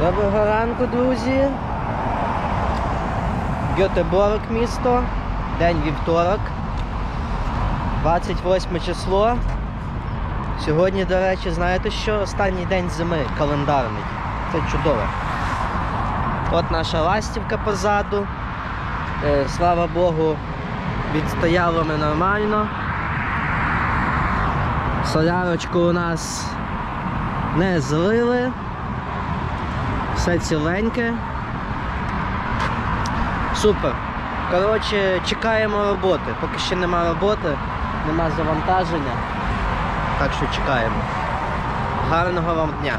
Доброго ранку, друзі. Гетеборг місто. День вівторок. 28 число. Сьогодні, до речі, знаєте що? Останній день зими календарний. Це чудово. От наша ластівка позаду. Е, слава Богу, відстояли ми нормально. Солярочку у нас не злили. Все ціленьке. Супер. Коротше, чекаємо роботи. Поки ще нема роботи, нема завантаження. Так що чекаємо. Гарного вам дня.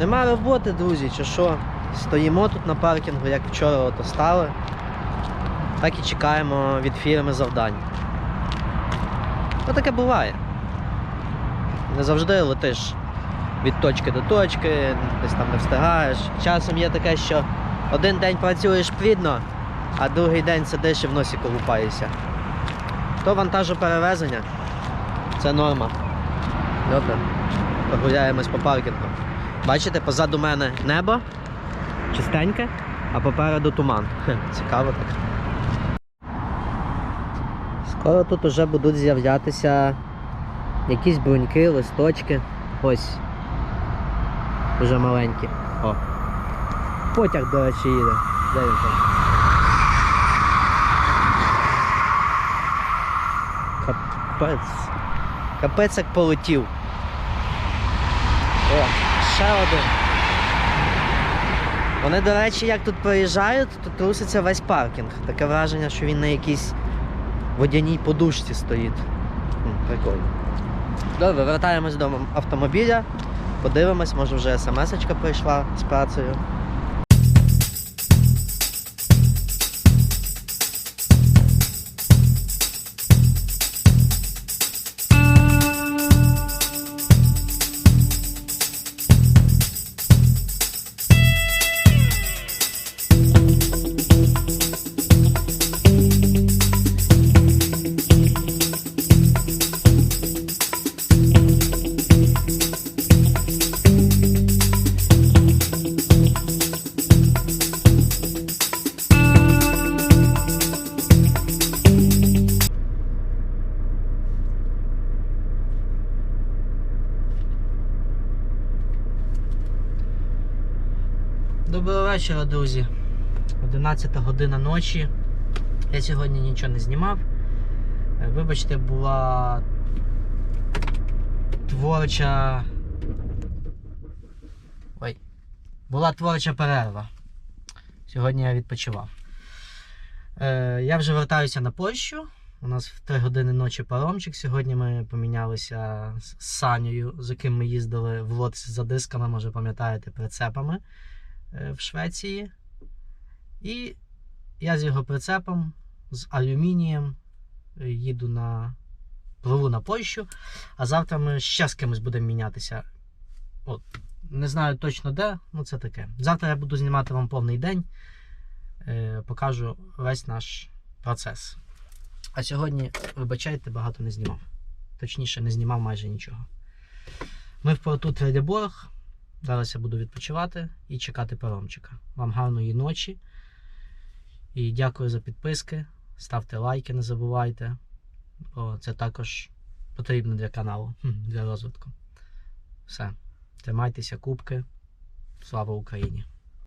Нема роботи, друзі, чи що? Стоїмо тут на паркінгу, як вчора ото стали. Так і чекаємо від фірми завдань. Ну таке буває. Не завжди летиш від точки до точки, десь там не встигаєш. Часом є таке, що один день працюєш плідно, а другий день сидиш і в носі колупаєшся. То вантажоперевезення це норма. Добре. Прогуляємось по паркінгу. Бачите, позаду мене небо чистеньке, а попереду туман. Цікаво так. Тут уже будуть з'являтися якісь бруньки, листочки. Ось. Дуже маленькі. О. Потяг, до речі, їде. Де він там? Капець. Капець як полетів. О, ще один. Вони, до речі, як тут проїжджають, то труситься весь паркінг. Таке враження, що він на якійсь водяній подушці стоїть. Прикольно. Добре, вертаємось до автомобіля. Подивимось, може вже смс-очка прийшла з працею. Доброго вечора, друзі. 11 година ночі. Я сьогодні нічого не знімав. Е, Вибачте, була творча. Ой. Була творча перерва. Сьогодні я відпочивав. Е, я вже вертаюся на Польщу. У нас в 3 години ночі паромчик. Сьогодні ми помінялися з Санєю, з яким ми їздили в лодці за дисками, може пам'ятаєте, прицепами в Швеції. І я з його прицепом, з алюмінієм е, їду на пливу на Польщу, а завтра ми ще з кимось будемо мінятися. От, не знаю точно де, ну це таке. Завтра я буду знімати вам повний день, е, покажу весь наш процес. А сьогодні, вибачайте, багато не знімав. Точніше, не знімав майже нічого. Ми в порту Тредеборг. Зараз я буду відпочивати і чекати паромчика. Вам гарної ночі. І дякую за підписки. Ставте лайки, не забувайте. Бо це також потрібно для каналу, для розвитку. Все. Тримайтеся, кубки. Слава Україні!